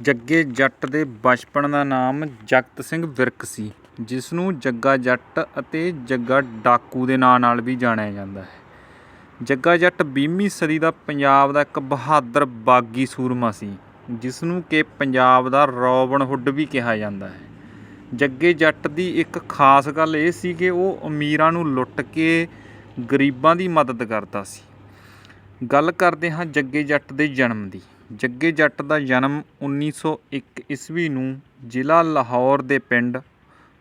ਜੱਗੇ ਜੱਟ ਦੇ ਬਚਪਨ ਦਾ ਨਾਮ ਜਗਤ ਸਿੰਘ ਵਿਰਕ ਸੀ ਜਿਸ ਨੂੰ ਜੱਗਾ ਜੱਟ ਅਤੇ ਜੱਗਾ ਡਾਕੂ ਦੇ ਨਾਂ ਨਾਲ ਵੀ ਜਾਣਿਆ ਜਾਂਦਾ ਹੈ। ਜੱਗਾ ਜੱਟ 20ਵੀਂ ਸਦੀ ਦਾ ਪੰਜਾਬ ਦਾ ਇੱਕ ਬਹਾਦਰ ਬਾਗੀ ਸੂਰਮਾ ਸੀ ਜਿਸ ਨੂੰ ਕਿ ਪੰਜਾਬ ਦਾ ਰੋਬਨ ਹੁੱਡ ਵੀ ਕਿਹਾ ਜਾਂਦਾ ਹੈ। ਜੱਗੇ ਜੱਟ ਦੀ ਇੱਕ ਖਾਸ ਗੱਲ ਇਹ ਸੀ ਕਿ ਉਹ ਅਮੀਰਾਂ ਨੂੰ ਲੁੱਟ ਕੇ ਗਰੀਬਾਂ ਦੀ ਮਦਦ ਕਰਦਾ ਸੀ। ਗੱਲ ਕਰਦੇ ਹਾਂ ਜੱਗੇ ਜੱਟ ਦੇ ਜਨਮ ਦੀ। ਜੱਗੇ ਜੱਟ ਦਾ ਜਨਮ 1901 ਈਸਵੀ ਨੂੰ ਜ਼ਿਲ੍ਹਾ ਲਾਹੌਰ ਦੇ ਪਿੰਡ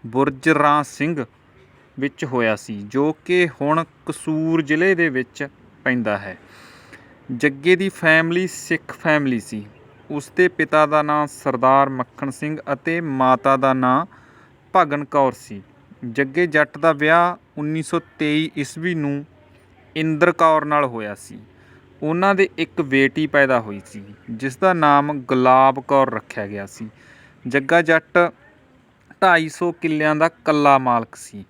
ਬੁਰਜਰਾਂ ਸਿੰਘ ਵਿੱਚ ਹੋਇਆ ਸੀ, ਜੋ ਕਿ ਹੁਣ ਕਸੂਰ ਜ਼ਿਲ੍ਹੇ ਦੇ ਵਿੱਚ ਪੈਂਦਾ ਹੈ। ਜੱਗੇ ਦੀ ਫੈਮਿਲੀ ਸਿੱਖ ਫੈਮਿਲੀ ਸੀ। ਉਸ ਦੇ ਪਿਤਾ ਦਾ ਨਾਂ ਸਰਦਾਰ ਮੱਖਣ ਸਿੰਘ ਅਤੇ ਮਾਤਾ ਦਾ ਨਾਂ ਭਗਨ ਕੌਰ ਸੀ। ਜੱਗੇ ਜੱਟ ਦਾ ਵਿਆਹ 1923 ਈਸਵੀ ਨੂੰ ਇੰਦਰ ਕੌਰ ਨਾਲ ਹੋਇਆ ਸੀ। ਉਹਨਾਂ ਦੇ ਇੱਕ ਬੇਟੀ ਪੈਦਾ ਹੋਈ ਸੀ ਜਿਸ ਦਾ ਨਾਮ ਗੁਲਾਬ ਕੌਰ ਰੱਖਿਆ ਗਿਆ ਸੀ। ਜੱਗਾ ਜੱਟ 250 ਕਿੱਲਿਆਂ ਦਾ ਕੱਲਾ ਮਾਲਕ ਸੀ।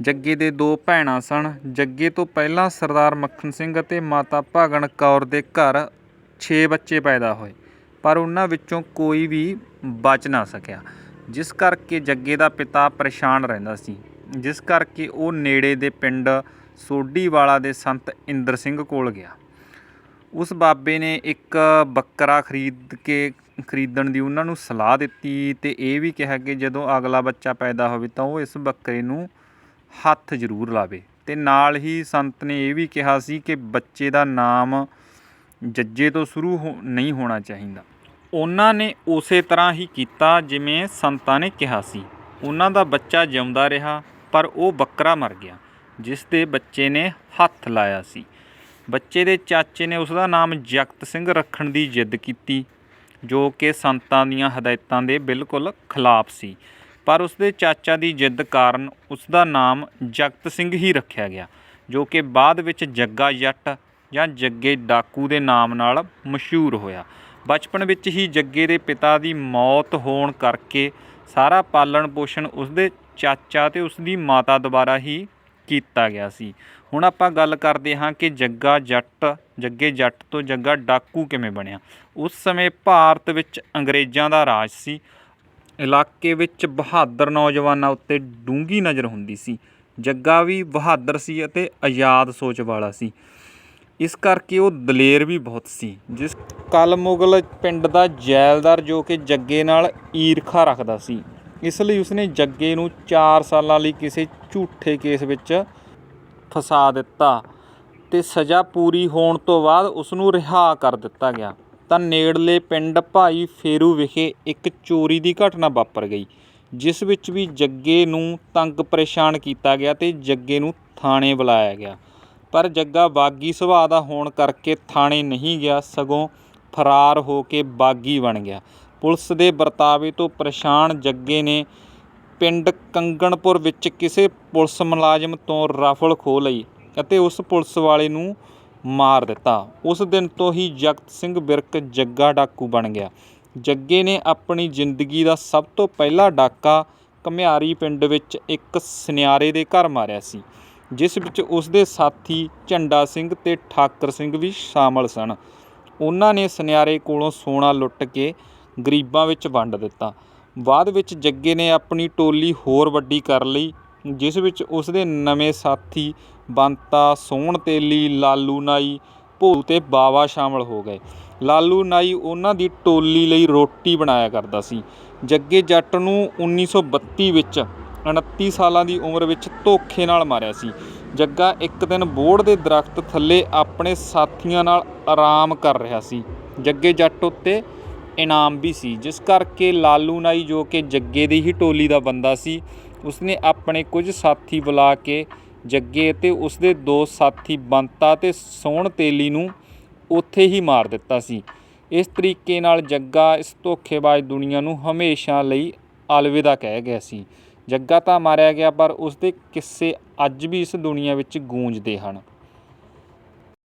ਜੱਗੇ ਦੇ ਦੋ ਭੈਣਾਂ ਸਨ। ਜੱਗੇ ਤੋਂ ਪਹਿਲਾਂ ਸਰਦਾਰ ਮੱਖਣ ਸਿੰਘ ਅਤੇ ਮਾਤਾ ਭਗਨ ਕੌਰ ਦੇ ਘਰ 6 ਬੱਚੇ ਪੈਦਾ ਹੋਏ, ਪਰ ਉਹਨਾਂ ਵਿੱਚੋਂ ਕੋਈ ਵੀ ਬਚ ਨਾ ਸਕਿਆ। ਜਿਸ ਕਰਕੇ ਜੱਗੇ ਦਾ ਪਿਤਾ ਪਰੇਸ਼ਾਨ ਰਹਿੰਦਾ ਸੀ। ਜਿਸ ਕਰਕੇ ਉਹ ਨੇੜੇ ਦੇ ਪਿੰਡ ਸੋਢੀਵਾਲਾ ਦੇ ਸੰਤ ਇੰਦਰ ਸਿੰਘ ਕੋਲ ਗਿਆ। ਉਸ ਬਾਬੇ ਨੇ ਇੱਕ ਬੱਕਰਾ ਖਰੀਦ ਕੇ ਖਰੀਦਣ ਦੀ ਉਹਨਾਂ ਨੂੰ ਸਲਾਹ ਦਿੱਤੀ ਅਤੇ ਇਹ ਵੀ ਕਿਹਾ ਕਿ ਜਦੋਂ ਅਗਲਾ ਬੱਚਾ ਪੈਦਾ ਹੋਵੇ ਤਾਂ ਉਹ ਇਸ ਬੱਕਰੇ ਨੂੰ ਹੱਥ ਜ਼ਰੂਰ ਲਾਵੇ। ਅਤੇ ਨਾਲ ਹੀ ਸੰਤ ਨੇ ਇਹ ਵੀ ਕਿਹਾ ਸੀ ਕਿ ਬੱਚੇ ਦਾ ਨਾਮ ਜੱਜੇ ਤੋਂ ਸ਼ੁਰੂ ਹੋ- ਨਹੀਂ ਹੋਣਾ ਚਾਹੀਦਾ। ਉਹਨਾਂ ਨੇ ਉਸੇ ਤਰ੍ਹਾਂ ਹੀ ਕੀਤਾ ਜਿਵੇਂ ਸੰਤਾਂ ਨੇ ਕਿਹਾ ਸੀ। ਉਹਨਾਂ ਦਾ ਬੱਚਾ ਜਿਉਂਦਾ ਰਿਹਾ, ਪਰ ਉਹ ਬੱਕਰਾ ਮਰ ਗਿਆ, ਜਿਸ ਦੇ ਬੱਚੇ ਨੇ ਹੱਥ ਲਾਇਆ ਸੀ। ਬੱਚੇ ਦੇ ਚਾਚੇ ਨੇ ਉਸ ਦਾ ਨਾਮ ਜਗਤ ਸਿੰਘ ਰੱਖਣ ਦੀ ਜਿੱਦ ਕੀਤੀ, ਜੋ ਕਿ ਸੰਤਾਂ ਦੀਆਂ ਹਦਾਇਤਾਂ ਦੇ ਬਿਲਕੁਲ ਖਿਲਾਫ ਸੀ। ਪਰ ਉਸ ਦੇ ਚਾਚਾ ਦੀ ਜਿੱਦ ਕਾਰਨ ਉਸ ਦਾ ਨਾਮ ਜਗਤ ਸਿੰਘ ਹੀ ਰੱਖਿਆ ਗਿਆ, ਜੋ ਕਿ ਬਾਅਦ ਵਿੱਚ ਜੱਗਾ ਜੱਟ ਜਾਂ ਜੱਗੇ ਡਾਕੂ ਦੇ ਨਾਮ ਨਾਲ ਮਸ਼ਹੂਰ ਹੋਇਆ। ਬਚਪਨ ਵਿੱਚ ਹੀ ਜੱਗੇ ਦੇ ਪਿਤਾ ਦੀ ਮੌਤ ਹੋਣ ਕਰਕੇ ਸਾਰਾ ਪਾਲਣ ਪੋਸ਼ਣ ਉਸ ਦੇ ਚਾਚਾ ਤੇ ਉਸ ਦੀ ਮਾਤਾ ਦੁਆਰਾ ਹੀ ਕੀਤਾ ਗਿਆ ਸੀ। ਹੁਣ ਆਪਾਂ ਗੱਲ ਕਰਦੇ ਹਾਂ ਕਿ ਜੱਗਾ ਜੱਟ, ਜੱਗੇ ਜੱਟ ਤੋਂ ਜੱਗਾ ਡਾਕੂ ਕਿਵੇਂ ਬਣਿਆ? ਉਸ ਸਮੇਂ ਭਾਰਤ ਵਿੱਚ ਅੰਗਰੇਜ਼ਾਂ ਦਾ ਰਾਜ ਸੀ। ਇਲਾਕੇ ਵਿੱਚ ਬਹਾਦਰ ਨੌਜਵਾਨਾਂ ਉੱਤੇ ਡੂੰਗੀ ਨਜ਼ਰ ਹੁੰਦੀ ਸੀ। ਜੱਗਾ ਵੀ ਬਹਾਦਰ ਸੀ ਅਤੇ ਆਜ਼ਾਦ ਸੋਚ ਵਾਲਾ ਸੀ। ਇਸ ਕਰਕੇ ਉਹ ਦਲੇਰ ਵੀ ਬਹੁਤ ਸੀ। ਜਿਸ ਕਲ ਮੁਗਲ ਪਿੰਡ ਦਾ ਜੈਲਦਾਰ ਜੋ ਕਿ ਜੱਗੇ ਨਾਲ ਈਰਖਾ ਰੱਖਦਾ ਸੀ। ਇਸ ਲਈ ਉਸਨੇ ਜੱਗੇ ਨੂੰ 4 ਸਾਲਾਂ ਲਈ ਕਿਸੇ ਝੂਠੇ ਕੇਸ ਵਿੱਚ ਫਸਾ ਦਿੱਤਾ ਤੇ ਸਜ਼ਾ ਪੂਰੀ ਹੋਣ ਤੋਂ ਬਾਅਦ ਉਸ ਨੂੰ ਰਿਹਾ ਕਰ ਦਿੱਤਾ ਗਿਆ। ਤਾਂ ਨੇੜਲੇ ਪਿੰਡ ਭਾਈ ਫੇਰੂ ਵਿਖੇ ਇੱਕ ਚੋਰੀ ਦੀ ਘਟਨਾ ਵਾਪਰ ਗਈ, ਜਿਸ ਵਿੱਚ ਵੀ ਜੱਗੇ ਨੂੰ ਤੰਗ ਪਰੇਸ਼ਾਨ ਕੀਤਾ ਗਿਆ ਤੇ ਜੱਗੇ ਨੂੰ ਥਾਣੇ ਬੁਲਾਇਆ ਗਿਆ। ਪਰ ਜੱਗਾ ਬਾਗੀ ਸੁਭਾਅ ਦਾ ਹੋਣ ਕਰਕੇ ਥਾਣੇ ਨਹੀਂ ਗਿਆ, ਸਗੋਂ ਫਰਾਰ ਹੋ ਕੇ ਬਾਗੀ ਬਣ ਗਿਆ। ਪੁਲਿਸ ਦੇ ਵਰਤਾਵੇ ਤੋਂ ਪਰੇਸ਼ਾਨ ਜੱਗੇ ਨੇ ਪਿੰਡ ਕੰਗਣਪੁਰ ਵਿੱਚ ਕਿਸੇ ਪੁਲਿਸ ਮੁਲਾਜ਼ਮ ਤੋਂ ਰਾਫਲ ਖੋਹ ਲਈ ਅਤੇ ਉਸ ਪੁਲਿਸ ਵਾਲੇ ਨੂੰ ਮਾਰ ਦਿੱਤਾ। ਉਸ ਦਿਨ ਤੋਂ ਹੀ ਜਗਤ ਸਿੰਘ ਬਿਰਕ ਜੱਗਾ ਡਾਕੂ ਬਣ ਗਿਆ। ਜੱਗੇ ਨੇ ਆਪਣੀ ਜ਼ਿੰਦਗੀ ਦਾ ਸਭ ਤੋਂ ਪਹਿਲਾ ਡਾਕਾ ਘਮਿਆਰੀ ਪਿੰਡ ਵਿੱਚ ਇੱਕ ਸੁਨਿਆਰੇ ਦੇ ਘਰ ਮਾਰਿਆ ਸੀ, ਜਿਸ ਵਿੱਚ ਉਸ ਦੇ ਸਾਥੀ ਝੰਡਾ ਸਿੰਘ ਤੇ ਠਾਕਰ ਸਿੰਘ ਵੀ ਸ਼ਾਮਲ ਸਨ। ਉਹਨਾਂ ਨੇ ਸੁਨਿਆਰੇ ਕੋਲੋਂ ਸੋਨਾ ਲੁੱਟ ਕੇ ਗਰੀਬਾਂ ਵਿੱਚ ਵੰਡ ਦਿੱਤਾ। ਬਾਅਦ ਵਿੱਚ ਜੱਗੇ ਨੇ ਆਪਣੀ ਟੋਲੀ ਹੋਰ ਵੱਡੀ ਕਰ ਲਈ, ਜਿਸ ਵਿੱਚ ਉਸ ਦੇ ਨਵੇਂ ਸਾਥੀ ਬੰਤਾ, ਸੋਹਣ ਤੇਲੀ, ਲਾਲੂ ਨਾਈ, ਭੋਲੂ ਤੇ ਬਾਵਾ ਸ਼ਾਮਲ ਹੋ ਗਏ। ਲਾਲੂ ਨਾਈ ਉਹਨਾਂ ਦੀ ਟੋਲੀ ਲਈ ਰੋਟੀ ਬਣਾਇਆ ਕਰਦਾ ਸੀ। ਜੱਗੇ ਜੱਟ ਨੂੰ 1932 ਵਿੱਚ 29 ਸਾਲਾਂ ਦੀ ਉਮਰ ਵਿੱਚ ਧੋਖੇ ਨਾਲ ਮਾਰਿਆ ਸੀ। ਜੱਗਾ ਇੱਕ ਦਿਨ ਬੋੜ ਦੇ ਦਰਖਤ ਥੱਲੇ ਆਪਣੇ ਸਾਥੀਆਂ ਨਾਲ ਆਰਾਮ ਕਰ ਰਿਹਾ ਸੀ। ਜੱਗੇ ਜੱਟ ਉੱਤੇ ਇਨਾਮ ਵੀ ਸੀ। ਜਿਸ ਕਰਕੇ ਲਾਲੂ ਨਾਈ ਜੋ ਕਿ ਜੱਗੇ ਦੀ ਹੀ ਟੋਲੀ ਦਾ ਬੰਦਾ ਸੀ, ਉਸਨੇ ਆਪਣੇ ਕੁਝ ਸਾਥੀ ਬੁਲਾ ਕੇ ਜੱਗੇ ਅਤੇ ਉਸਦੇ ਦੋ ਸਾਥੀ ਬੰਤਾ ਤੇ ਸੋਹਣ ਤੇਲੀ ਨੂੰ ਉੱਥੇ ਹੀ ਮਾਰ ਦਿੱਤਾ ਸੀ। ਇਸ ਤਰੀਕੇ ਨਾਲ ਜੱਗਾ ਇਸ ਧੋਖੇਬਾਜ਼ ਦੁਨੀਆ ਨੂੰ ਹਮੇਸ਼ਾ ਲਈ ਅਲਵਿਦਾ ਕਹਿ ਗਿਆ ਸੀ। ਜੱਗਾ ਤਾਂ ਮਾਰਿਆ ਗਿਆ, ਪਰ ਉਸਦੇ ਕਿੱਸੇ ਅੱਜ ਵੀ ਇਸ ਦੁਨੀਆ ਵਿੱਚ ਗੂੰਜਦੇ ਹਨ।